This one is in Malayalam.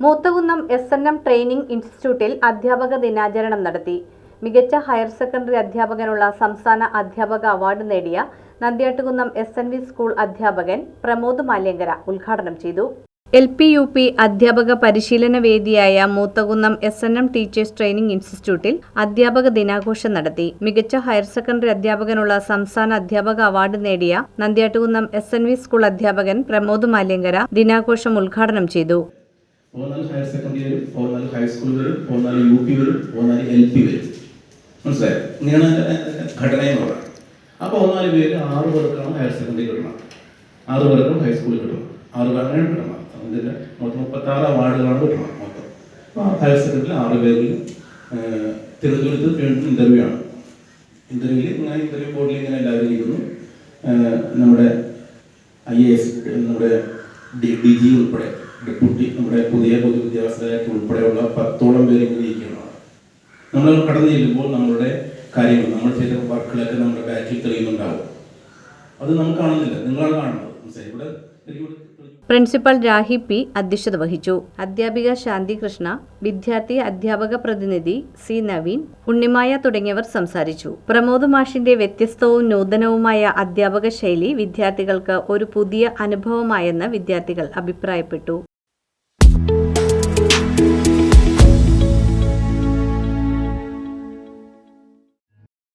Moothakunnam S N M training ഇൻസ്റ്റിറ്റ്യൂട്ടിൽ അധ്യാപക ദിനാചരണം നടത്തി. മികച്ച ഹയർ സെക്കൻഡറി അധ്യാപകനുള്ള സംസ്ഥാന അധ്യാപക അവാർഡ് നേടിയ Nandiattukunnam S N V school അധ്യാപകൻ പ്രമോദ് മാല്യങ്കര ഉദ്ഘാടനം ചെയ്തു. എൽ പി യു പി അധ്യാപക പരിശീലന വേദിയായ Moothakunnam S N M teachers training ഇൻസ്റ്റിറ്റ്യൂട്ടിൽ അധ്യാപക ദിനാഘോഷം നടത്തി. മികച്ച ഹയർ സെക്കൻഡറി അധ്യാപകനുള്ള സംസ്ഥാന അധ്യാപക അവാർഡ് നേടിയ Nandyattukunnam S N V school അധ്യാപകൻ പ്രമോദ് മാല്യങ്കര ദിനാഘോഷം ഉദ്ഘാടനം ചെയ്തു. പതിനാല് ഹയർ സെക്കൻഡറി വരും പതിനാല് ഹൈസ്കൂൾ വരും പതിനാല് യു പി വരും പതിനാല് എൽ പി വരും. മനസ്സിലായോ? ഇങ്ങനെയാണ് അതിന്റെ ഘടന എന്ന് പറയുന്നത്. അപ്പോൾ ഒന്നാൽ പേര് ആറ് പേർക്കാണ് ഹയർ സെക്കൻഡറി കിട്ടണം ആറ് പേർക്കും ഹൈസ്കൂളിൽ കിട്ടണം ആറ് പേർക്കാണ് കിട്ടണം ഇതിന്റെ മൊത്തം മുപ്പത്താറ് വാർഡുകളാണ് കിട്ടണം മൊത്തം. അപ്പോൾ ഹയർ സെക്കൻഡറിയിൽ ആറ് പേരിൽ തിരുവനന്തപുരത്ത് വീണ്ടും ഇന്റർവ്യൂ ആണ്. ഇന്റർവ്യൂവിൽ ഇങ്ങനെ ഇന്റർവ്യൂ ബോർഡിൽ ഇങ്ങനെ എല്ലാവരും ഇരിക്കുന്നു. നമ്മുടെ ഐ എ എസ് നമ്മുടെ ഡി ഡി ജി ഉൾപ്പെടെ. ഡെപ്യൂട്ടി നമ്മുടെ പുതിയ പൊതുവിദ്യാഭ്യാസ ഡയറക്ടർ ഉൾപ്പെടെയുള്ള പത്തോളം പേര് ഇരിക്കുന്നതാണ് നമ്മൾ കടന്നു ചെല്ലുമ്പോൾ നമ്മളുടെ കാര്യങ്ങൾ നമ്മൾ ചെയ്ത വർക്കുകളൊക്കെ നമ്മുടെ ബാക്കിൽ തെളിയുന്നുണ്ടാവും. അത് നമുക്ക് കാണുന്നില്ല. നിങ്ങളാണ് കാണുന്നത്. പ്രിൻസിപ്പൽ രാഹി പി അധ്യക്ഷത വഹിച്ചു. അധ്യാപിക ശാന്തി കൃഷ്ണ വിദ്യാർത്ഥി അധ്യാപക പ്രതിനിധി സി നവീൻ ഉണ്ണിമായ തുടങ്ങിയവർ സംസാരിച്ചു. പ്രമോദ് മാഷിന്റെ വ്യത്യസ്തവും നൂതനവുമായ അധ്യാപക ശൈലി വിദ്യാർത്ഥികൾക്ക് ഒരു പുതിയ അനുഭവമായെന്ന് വിദ്യാർത്ഥികൾ അഭിപ്രായപ്പെട്ടു.